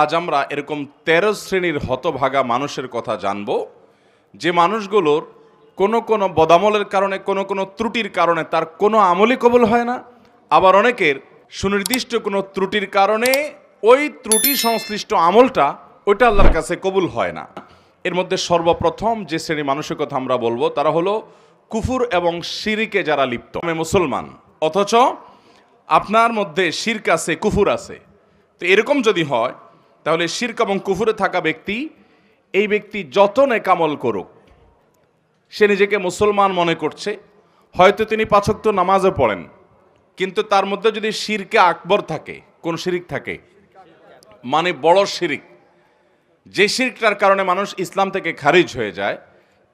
আজ আমরা এরকম তেরো শ্রেণির হতভাগা মানুষের কথা জানব। যে মানুষগুলোর কোনো কোনো বদামলের কারণে, কোনো কোনো ত্রুটির কারণে তার কোনো আমলই কবুল হয় না। আবার অনেকের সুনির্দিষ্ট কোনো ত্রুটির কারণে ওই ত্রুটি সংশ্লিষ্ট আমলটা ওইটা আল্লাহর কাছে কবুল হয় না। এর মধ্যে সর্বপ্রথম যে শ্রেণি মানুষের কথা আমরা বলব, তারা হলো কুফুর এবং শিরিকে যারা লিপ্ত। আমি মুসলমান, অথচ আপনার মধ্যে শির্ক আছে, কুফুর আছে। তো এরকম যদি হয় তাহলে শির্ক এবং কুফুরে থাকা ব্যক্তি, এই ব্যক্তি যত নেকামল করুক, সে নিজেকে মুসলমান মনে করছে, হয়তো তিনি পাচক্ত নামাজও পড়েন, কিন্তু তার মধ্যে যদি শিরকে আকবর থাকে, কোন শিরিক থাকে? মানে বড় শিরিক। যে শিরকটার কারণে মানুষ ইসলাম থেকে খারিজ হয়ে যায়,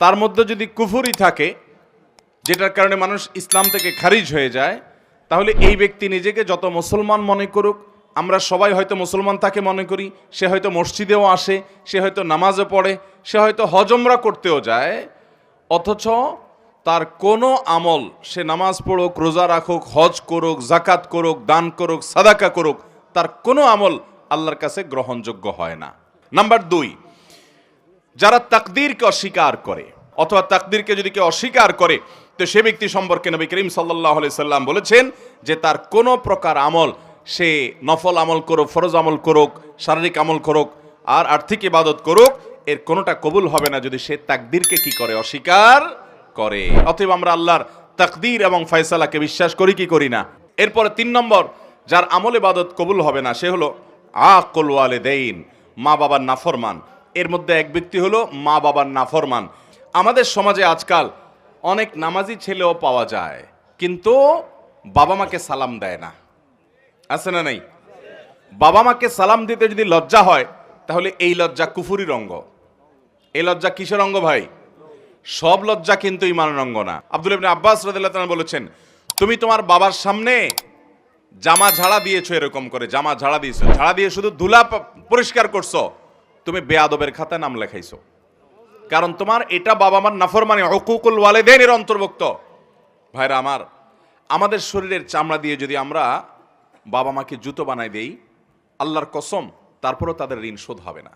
তার মধ্যে যদি কুফুরি থাকে, যেটার কারণে মানুষ ইসলাম থেকে খারিজ হয়ে যায়, তাহলে এই ব্যক্তি নিজেকে যত মুসলমান মনে করুক আমরা সবাই হয়তো মুসলমান তাকে মনে করি, সে হয়তো মসজিদেও আসে, সে হয়তো নামাজও পড়ে, সে হয়তো হজমরা করতেও যায়, অথচ তার কোনো আমল, সে নামাজ পড়ুক, রোজা রাখুক, হজ করুক জাকাত করুক, দান করুক, সাদাকা করুক, তার কোনো আমল আল্লাহর কাছে গ্রহণযোগ্য হয় না। নাম্বার দুই, যারা তাকদীরকে অস্বীকার করে, অথবা তাকদীরকে যদি কেউ অস্বীকার করে, তো সে ব্যক্তি সম্পর্কে নবী করিম সাল্লাহ সাল্লাম বলেছেন যে তার কোনো প্রকার আমল সে নফল আমল করুক, ফরজ আমল করুক, শারীরিক আমল করুক আর আর্থিক ইবাদত করুক, এর কোনোটা কবুল হবে না যদি সে তাকদীরকে কি করে? অস্বীকার করে। অতএব আমরা আল্লাহর তাকদীর এবং ফয়সালাকে বিশ্বাস করি, কি করি না? এরপরে তিন নম্বর, যার আমল ইবাদত কবুল হবে না, সে হলো আকল ওয়ালেদাইন, মা বাবার নাফরমান। এর মধ্যে এক ব্যক্তি হলো মা বাবার নাফরমান। আমাদের সমাজে আজকাল অনেক নামাজি ছেলেও পাওয়া যায়, কিন্তু বাবা মাকে সালাম দেয় না। আছে না নাই? বাবা মাকে সালাম দিতে যদি লজ্জা হয়, তাহলে এই লজ্জা কুফুরির অঙ্গ। এই লজ্জা কিসের অঙ্গ ভাই? সব লজ্জা কিন্তু ইমানের অঙ্গ না। আব্দুল ইবনে আব্বাস রাদিয়াল্লাহু বলেছেন, তুমি তোমার বাবার সামনে জামা ঝাড়া দিয়েছ এরকম করে, জামা ঝাড়া দিয়েছ। ঝাড়া দিয়ে শুধু ধুলা পরিষ্কার করছ। তুমি বেয়াদবের খাতায় নাম লেখাইছো। কারণ তোমার এটা বাবা মার নাফর মানে হকুকুল ওয়ালেদেনের অন্তর্ভুক্ত। ভাইরা আমার, আমাদের শরীরের চামড়া দিয়ে যদি আমরা বাবা মাকে জুতো বানাই দেই আল্লাহর কসম তারপরও তাদের ঋণ শোধ হবে না।